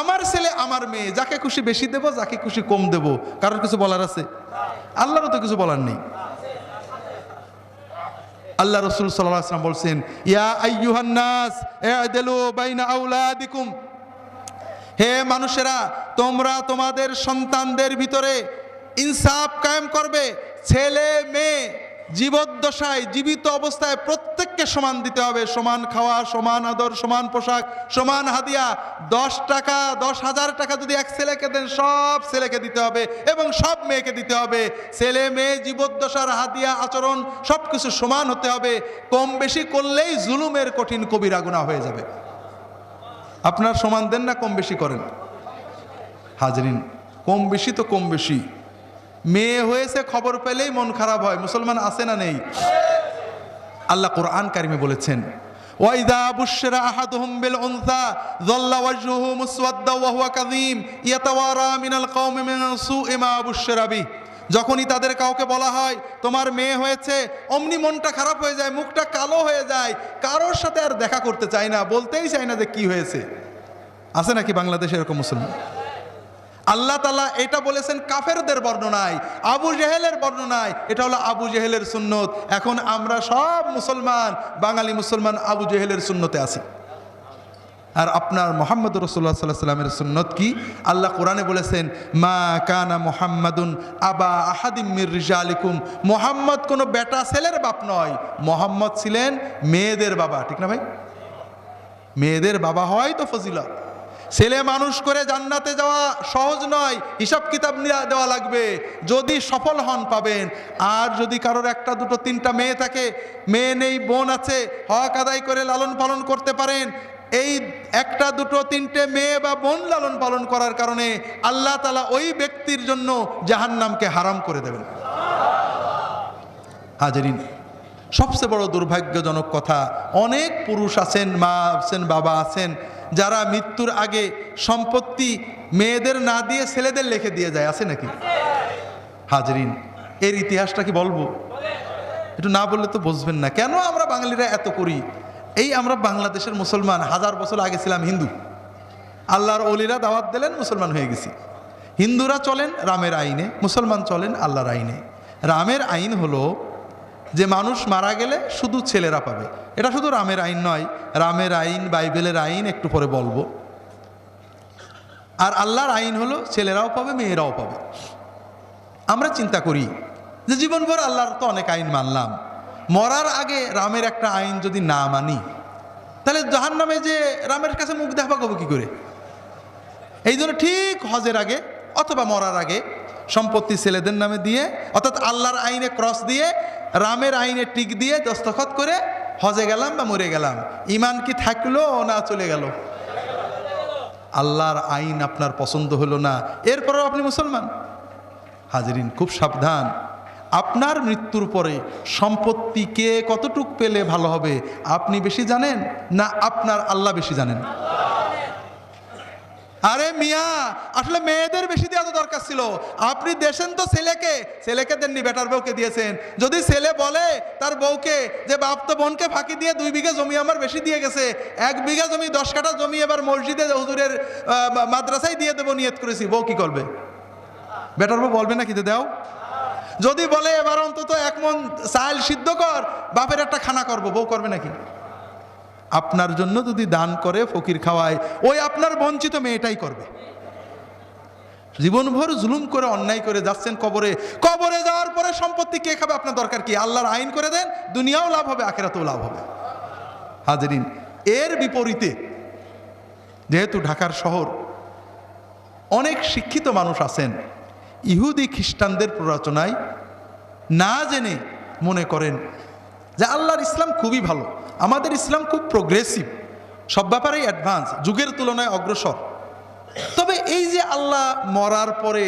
আমার ছেলে, আমার মেয়ে, যাকে খুশি বেশি দেব, যাকে খুশি কম দেব, কারোর কিছু বলার আছে? আল্লাহরও তো কিছু বলার নেই। আল্লাহ রসুল সাল্লাহ আসলাম বলছেন, ইয়া হে মানুষেরা, তোমরা তোমাদের সন্তানদের ভিতরে ইনসাফ কায়েম করবে, ছেলে, মেয়ে জীবদ্দশায় জীবিত অবস্থায় প্রত্যেককে সমান দিতে হবে। সমান খাওয়া, সমান আদর, সমান পোশাক, সমান হাদিয়া। দশ টাকা, দশ হাজার টাকা যদি এক ছেলেকে দেন, সব ছেলেকে দিতে হবে এবং সব মেয়েকে দিতে হবে। ছেলে, মেয়ে, জীবদ্দশার হাদিয়া, আচরণ সব কিছু সমান হতে হবে। কম বেশি করলেই জুলুমের কঠিন কবিরা গুণা হয়ে যাবে। আপনার সমান দেন না, কম বেশি করেন। হাজরিন, কম বেশি তো কম বেশি। মেয়ে হয়েছে, খবর পেলেই মন খারাপ হয়। মুসলমান আছে না নেই? আল্লাহ কোরআন কারিমে বলেছেন যখনই তাদের কাউকে বলা হয়, তোমার মেয়ে হয়েছে, অমনি মনটা খারাপ হয়ে যায়, মুখটা কালো হয়ে যায়, কারোর সাথে আর দেখা করতে চায় না, বলতেই চায় না যে কি হয়েছে। আছে নাকি বাংলাদেশে এরকম মুসলমান? আল্লাহ তালা এটা বলেছেন কাফেরদের বর্ণনায়, আবু জেহেলের বর্ণনায়, এটা হলো আবু জেহেলের সুন্নত। এখন আমরা সব মুসলমান, বাঙালি মুসলমান আবু জেহেলের সুন্নতে আছি। আর আপনার মোহাম্মদ রসুল্লাহ সাল্লাহ সাল্লামের সুন্নত কি? আল্লাহ কোরআনে বলেছেন, মা কানা মোহাম্মদুন আবা আহাদিম মির রিজালিকুম। মোহাম্মদ কোনো বেটা ছেলের বাপ নয়, মোহাম্মদ ছিলেন মেয়েদের বাবা, ঠিক না ভাই? মেয়েদের বাবা হয় তো ফজিলত। ছেলে মানুষ করে জান্নাতে যাওয়া সহজ নয়, হিসাব কিতাব দেওয়া লাগবে। যদি সফল হন পাবেন। আর যদি কারোর একটা, দুটো, তিনটা মেয়ে থাকে, মেয়ে নেই, বোন আছে, হক আদায় করে লালন পালন করতে পারেন। এই একটা, দুটো, তিনটে মেয়ে বা বোন লালন পালন করার কারণে আল্লাহ তালা ওই ব্যক্তির জন্য জাহান্নামকে হারাম করে দেবেন। হাজারিন, সবচেয়ে বড় দুর্ভাগ্যজনক কথা, অনেক পুরুষ আছেন, মা আছেন, বাবা আছেন যারা মৃত্যুর আগে সম্পত্তি মেয়েদের না দিয়ে ছেলেদের লিখে দিয়ে যায়, আছে নাকি? হাজরিন, এর ইতিহাসটা কি বলব? একটু না বললে তো বুঝবেন না। কেন আমরা বাঙালিরা এত করি? এই আমরা বাংলাদেশের মুসলমান, হাজার বছর আগে ছিলাম হিন্দু। আল্লাহর অলিরা দাওয়াত দিলেন, মুসলমান হয়ে গেছি। হিন্দুরা চলেন রামের আইনে, মুসলমান চলেন আল্লাহর আইনে। রামের আইন হলো যে মানুষ মারা গেলে শুধু ছেলেরা পাবে। এটা শুধু রামের আইন নয়, রামের আইন, বাইবেলের আইন একটু পরে বলব। আর আল্লাহর আইন হলো ছেলেরাও পাবে, মেয়েরাও পাবে। আমরা চিন্তা করি যে জীবনভর আল্লাহর তো অনেক আইন মানলাম। মরার আগে রামের একটা আইন যদি না মানি, তাহলে জাহান নামে যে রামের কাছে মুখ দেখা পাবো কী করে? এই জন্য ঠিক হজের আগে অথবা মরার আগে সম্পত্তি ছেলেদের নামে দিয়ে, অর্থাৎ আল্লাহর আইনে ক্রস দিয়ে, রামের আইনে টিক দিয়ে দস্তখত করে হজে গেলাম বা মরে গেলাম। ইমান কি থাকল না চলে গেল? আল্লাহর আইন আপনার পছন্দ হলো না। এরপরেও আপনি মুসলমান? হাজরিন, খুব সাবধান। আপনার মৃত্যুর পরে সম্পত্তি কে কতটুক পেলে ভালো হবে, আপনি বেশি জানেন না আপনার আল্লাহ বেশি জানেন? আরে মিয়া, আসলে মেয়েদের বেশি দেওয়া তো দরকার ছিল। আপনি দেশেন তো ছেলেকে ছেলেকে দেননি, বেটার বউকে দিয়েছেন। যদি ছেলে বলে তার বউকে যে, বাপ তো বোনকে ফাঁকি দিয়ে দুই বিঘা জমি আমার বেশি দিয়ে গেছে, এক বিঘা জমি, দশ কাঠা জমি এবার মসজিদে হুজুরের মাদ্রাসায় দিয়ে দেবো নিয়ত করেছি, বউ কি করবে? বেটার বউ বলবে না কিতে দাও? যদি বলে, এবার অন্তত এক মন চাল সিদ্ধ কর, বাপের একটা খানা করব, বউ করবে নাকি? আপনার জন্য যদি দান করে ফকির খাওয়ায়, ওই আপনার বঞ্চিত মেয়েটাই করবে। জীবনভর জুলুম করে, অন্যায় করে যাচ্ছেন কবরে। কবরে যাওয়ার পরে সম্পত্তি কে খাবে? আপনার দরকার কি? আল্লাহর আইন করে দেন, দুনিয়াও লাভ হবে, আখেরাতেও লাভ হবে। হাজারিন, এর বিপরীতে যেহেতু ঢাকার শহর, অনেক শিক্ষিত মানুষ আছেন, ইহুদি খ্রিস্টানদের প্ররোচনায় না জেনে মনে করেন যে আল্লাহর ইসলাম খুবই ভালো। আমাদের ইসলাম খুব প্রোগ্রেসিভ সব ব্যাপারেই অ্যাডভান্স যুগের তুলনায় অগ্রসর। তবে এই যে আল্লাহ মরার পরে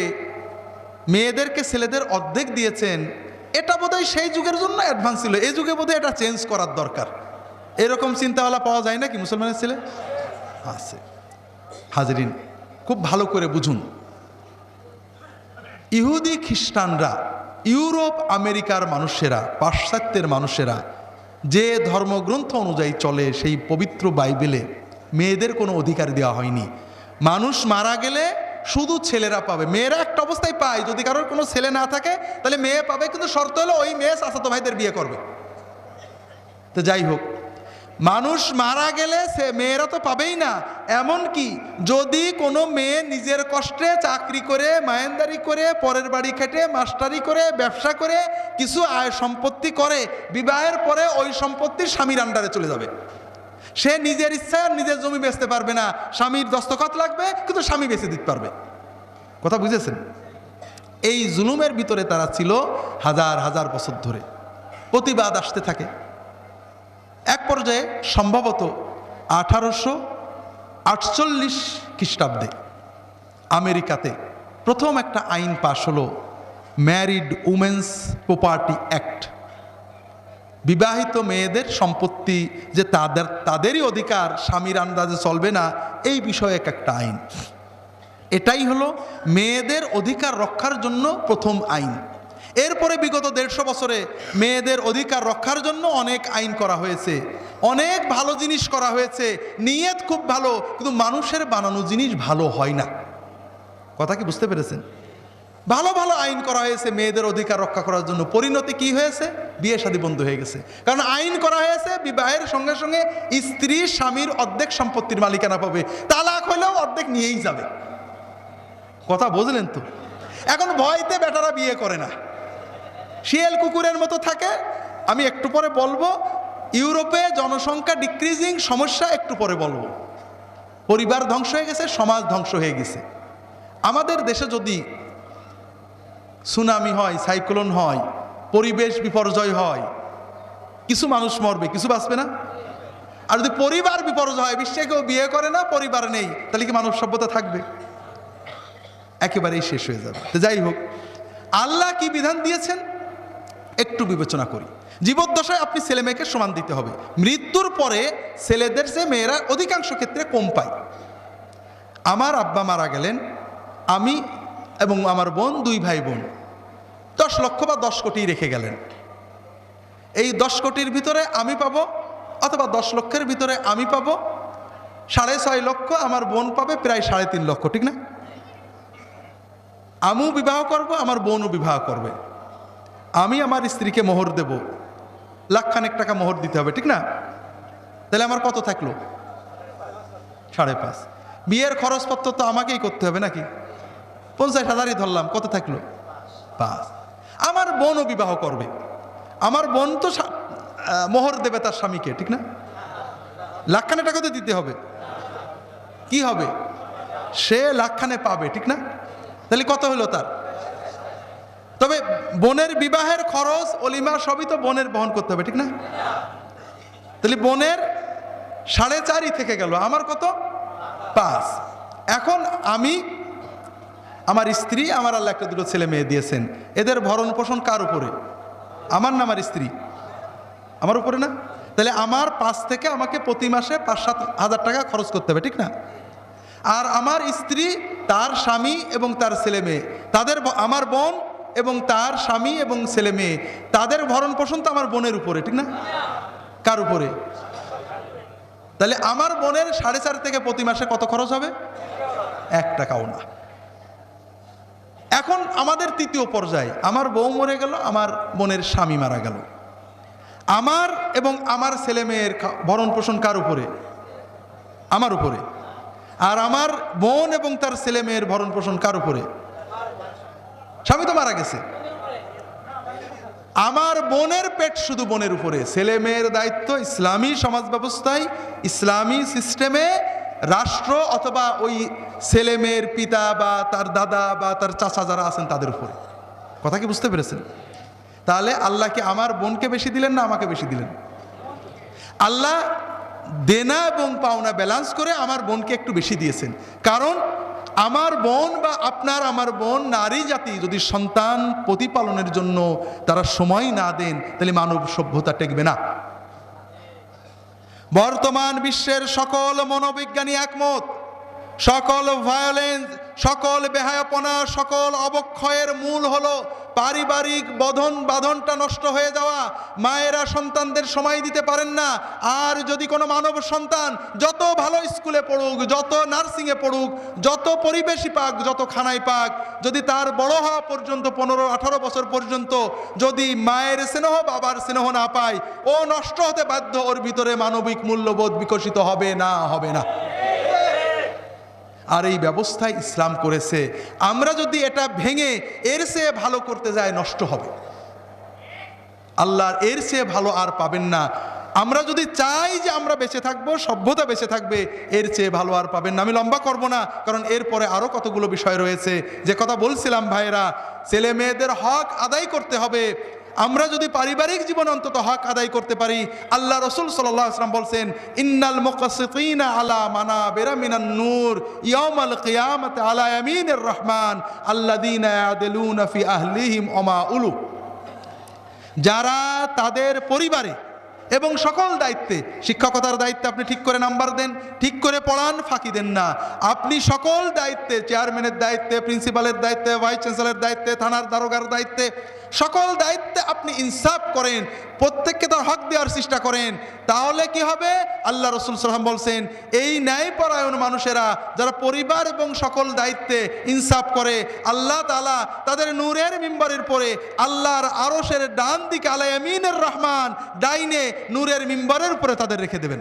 মেয়েদেরকে ছেলেদের অর্ধেক দিয়েছেন, এটা বোধহয় সেই যুগের জন্য অ্যাডভান্স ছিল। এই যুগে বোধহয় এটা চেঞ্জ করার দরকার। এরকম চিন্তাওয়ালা পাওয়া যায় না কি মুসলমানের ছেলে? আছে। হাজরিন, খুব ভালো করে বুঝুন। ইহুদি খ্রিস্টানরা, ইউরোপ আমেরিকার মানুষেরা, পাশ্চাত্যের মানুষেরা যে ধর্মগ্রন্থ অনুযায়ী চলে সেই পবিত্র বাইবেলে মেয়েদের কোনো অধিকার দেওয়া হয়নি। মানুষ মারা গেলে শুধু ছেলেরা পাবে। মেয়েরা একটা অবস্থায় পায়। যদি কারোর কোনো ছেলে না থাকে, তাহলে মেয়ে পাবে। কিন্তু শর্ত হলো ওই মেয়ে সাসাতো ভাইদের বিয়ে করবে। তো যাই হোক মানুষ মারা গেলে সে মেয়েরা তো পাবেই না। এমন কি যদি কোনো মেয়ে নিজের কষ্টে চাকরি করে, মায়েন্দারি করে, পরের বাড়ি খেটে, মাস্টারি করে, ব্যবসা করে, কিছু আয় সম্পত্তি করে, বিবাহের পরে ওই সম্পত্তি স্বামীর আন্ডারে চলে যাবে। সে নিজের ইচ্ছায় নিজের জমি বেচতে পারবে না। স্বামীর দস্তখত লাগবে, কিন্তু স্বামী বেচে দিতে পারবে। কথা বুঝেছেন? এই জুলুমের ভিতরে তারা ছিল হাজার হাজার বছর ধরে। প্রতিবাদ আসতে থাকে। এক পর্যায়ে সম্ভবত আঠারোশো আটচল্লিশ খ্রিস্টাব্দে আমেরিকাতে প্রথম একটা আইন পাশ হলো ম্যারিড উমেন্স প্রপার্টি অ্যাক্ট। বিবাহিত মেয়েদের সম্পত্তি যে তাদের, তাদেরই অধিকার স্বামীর আন্দাজে চলবে না, এই বিষয়ে এক একটা আইন। এটাই হলো মেয়েদের অধিকার রক্ষার জন্য প্রথম আইন। এরপরে বিগত দেড়শো বছরে মেয়েদের অধিকার রক্ষার জন্য অনেক আইন করা হয়েছে। অনেক ভালো জিনিস করা হয়েছে। নিয়ত খুব ভালো, কিন্তু মানুষের বানানো জিনিস ভালো হয় না। কথা কি বুঝতে পেরেছেন? ভালো ভালো আইন করা হয়েছে মেয়েদের অধিকার রক্ষা করার জন্য। পরিণতি কি হয়েছে? বিয়ে শাদী বন্ধ হয়ে গেছে। কারণ আইন করা হয়েছে, বিবাহের সঙ্গে সঙ্গে স্ত্রী, স্বামীর অর্ধেক সম্পত্তির মালিকানা পাবে। তালাক হলেও অর্ধেক নিয়েই যাবে। কথা বুঝলেন তো? এখন ভয়তে বেটারা বিয়ে করে না। শিয়াল কুকুরের মতো থাকে। আমি একটু পরে বলব, ইউরোপে জনসংখ্যা ডিক্রিজিং সমস্যা একটু পরে বলব। পরিবার ধ্বংস হয়ে গেছে, সমাজ ধ্বংস হয়ে গেছে। আমাদের দেশে যদি সুনামি হয়, সাইক্লোন হয়, পরিবেশ বিপর্যয় হয়, কিছু মানুষ মরবে, কিছু বাঁচবে না। আর যদি পরিবার বিপর্যয় হয়, বিশ্বে কেউ বিয়ে করে না, পরিবার নেই, তাহলে কি মানব সভ্যতা থাকবে? একেবারেই শেষ হয়ে যাবে। যাই হোক, আল্লাহ কি বিধান দিয়েছেন? একটু বিবেচনা করি। জীবদ্দশায় আপনি ছেলে মেয়েকে সমান দিতে হবে। মৃত্যুর পরে ছেলেদের যে মেয়েরা অধিকাংশ ক্ষেত্রে কম পায়। আমার আব্বা মারা গেলেন, আমি এবং আমার বোন দুই ভাই বোন। দশ লক্ষ বা দশ কোটি রেখে গেলেন। এই দশ কোটির ভিতরে আমি পাবো অথবা দশ লক্ষের ভিতরে আমি পাবো। সাড়ে ছয় লক্ষ আমার বোন পাবে, প্রায় সাড়ে তিন লক্ষ, ঠিক না? আমিও বিবাহ করব, আমার বোনও বিবাহ করবে। আমি আমার স্ত্রীকে মোহর দেব। লাখখানেক টাকা মোহর দিতে হবে, ঠিক না? তাহলে আমার কত থাকল? সাড়ে পাঁচ। বিয়ের খরচপত্র তো আমাকেই করতে হবে নাকি? পঞ্চাশ হাজারই ধরলাম, কত থাকল? পাঁচ। আমার বোনও বিবাহ করবে। আমার বোন তো মোহর দেবে তার স্বামীকে, ঠিক না? লাখখানে টাকা তো দিতে হবে। কি হবে? সে লাখখানে পাবে, ঠিক না? তাহলে কত হলো তার? তবে বোনের বিবাহের খরচ অলিমা সবই তো বোনের বহন করতে হবে, ঠিক না? তাহলে বোনের সাড়ে চারই থেকে গেল, আমার কত? পাঁচ। এখন আমি, আমার স্ত্রী, আমার আল্লাহ একটা দুটো ছেলে মেয়ে দিয়েছেন। এদের ভরণ পোষণ কার উপরে? আমার না আমার স্ত্রী? আমার উপরে না? তাহলে আমার পাঁচ থেকে আমাকে প্রতি মাসে পাঁচ সাত হাজার টাকা খরচ করতে হবে, ঠিক না? আর আমার স্ত্রী, তার স্বামী এবং তার ছেলে মেয়ে, তাদের আমার বোন এবং তার স্বামী এবং ছেলে মেয়ে, তাদের ভরণ পোষণ তো আমার বোনের উপরে, ঠিক না? কার উপরে? তাহলে আমার বোনের সাড়ে চার থেকে প্রতি মাসে কত খরচ হবে? এক টাকাও না। এখন আমাদের তৃতীয় পর্যায়ে, আমার বউ মরে গেল, আমার বোনের স্বামী মারা গেল। আমার এবং আমার ছেলে মেয়ের ভরণ পোষণ কার উপরে? আমার উপরে। আর আমার বোন এবং তার ছেলে মেয়ের ভরণ পোষণ কার উপরে? স্বামী তো মারা গেছে। আমার বোনের পেট শুধু বোনের উপরে। ছেলে মেয়ের দায়িত্ব ইসলামী সমাজ ব্যবস্থায়, ইসলামী সিস্টেমে রাষ্ট্র অথবা ওই ছেলে মেয়ের পিতা বা তার দাদা বা তার চাচা যারা আছেন তাদের উপরে। কথা কি বুঝতে পেরেছেন? তাহলে আল্লাহ কি আমার বোনকে বেশি দিলেন না আমাকে বেশি দিলেন? আল্লাহ দেনা এবং পাওনা ব্যালান্স করে আমার বোনকে একটু বেশি দিয়েছেন। কারণ আমার বোন বা আপনার আমার বোন নারী জাতি যদি সন্তান প্রতিপালনের জন্য তারা সময় না দেন, তাহলে মানব সভ্যতা টেকবে না। বর্তমান বিশ্বের সকল মনোবিজ্ঞানী একমত, সকল ভায়োলেন্স সকল বেহায়াপনা, সকল অবক্ষয়ের মূল হলো পারিবারিক বধন বাঁধনটা নষ্ট হয়ে যাওয়া। মায়েরা সন্তানদের সময় দিতে পারেন না। আর যদি কোনো মানব সন্তান যত ভালো স্কুলে পড়ুক, যত নার্সিংয়ে পড়ুক, যত পরিবেশই পাক, যত খানাই পাক, যদি তার বড় হওয়া পর্যন্ত পনেরো আঠারো বছর পর্যন্ত যদি মায়ের স্নেহ বাবার স্নেহ না পায়, ও নষ্ট হতে বাধ্য, ওর ভিতরে মানবিক মূল্যবোধ বিকশিত হবে না হবে না। আর এই ব্যবস্থায় ইসলাম করেছে। আমরা যদি এটা ভেঙে এর চেয়ে ভালো করতে যাই, নষ্ট হবে। আল্লাহর এর চেয়ে ভালো আর পাবেন না। আমরা যদি চাই যে আমরা বেঁচে থাকব, সভ্যতা বেঁচে থাকবে, এর চেয়ে ভালো আর পাবেন না। আমি লম্বা করব না, কারণ এরপরে আরও কতগুলো বিষয় রয়েছে। যে কথা বলছিলাম ভাইরা ছেলে মেয়েদের হক আদায় করতে হবে। আমরা যদি পারিবারিক জীবন অন্তত হক আদায় করতে পারি, আল্লাহ রসুল সাল্লাহ আসলাম বলছেন, ইন্নাল মুকাসিতিনা আলা মানা বেরা মিনান নূর, ইয়াউমাল কিয়ামত আলা ইয়ামিনের রহমান, আল্লাযীনা ইয়াদিলুনা ফি আহলিহিম ওমা উলু। যারা তাদের পরিবারে এবং সকল দায়িত্বে, শিক্ষকতার দায়িত্বে আপনি ঠিক করে নাম্বার দেন, ঠিক করে পড়ান, ফাঁকি দেন না। আপনি সকল দায়িত্বে, চেয়ারম্যানের দায়িত্বে, প্রিন্সিপালের দায়িত্বে, ভাইস চ্যান্সেলরের দায়িত্বে, থানার দারোগার দায়িত্বে, সকল দায়িত্বে আপনি ইনসাফ করেন প্রত্যেককে তার হক দেওয়ার চেষ্টা করেন। তাহলে কি হবে? আল্লাহ রসুল সাল্লাম বলছেন, এই ন্যায়পরায়ণ মানুষেরা যারা পরিবার এবং সকল দায়িত্বে ইনসাফ করে, আল্লাহ তালা তাদের নূরের মিম্বারের পরে আল্লাহর আরসের ডান দিকে আলায়ামিনের রহমান ডাইনে নূরের মিম্বারের উপরে তাদের রেখে দেবেন।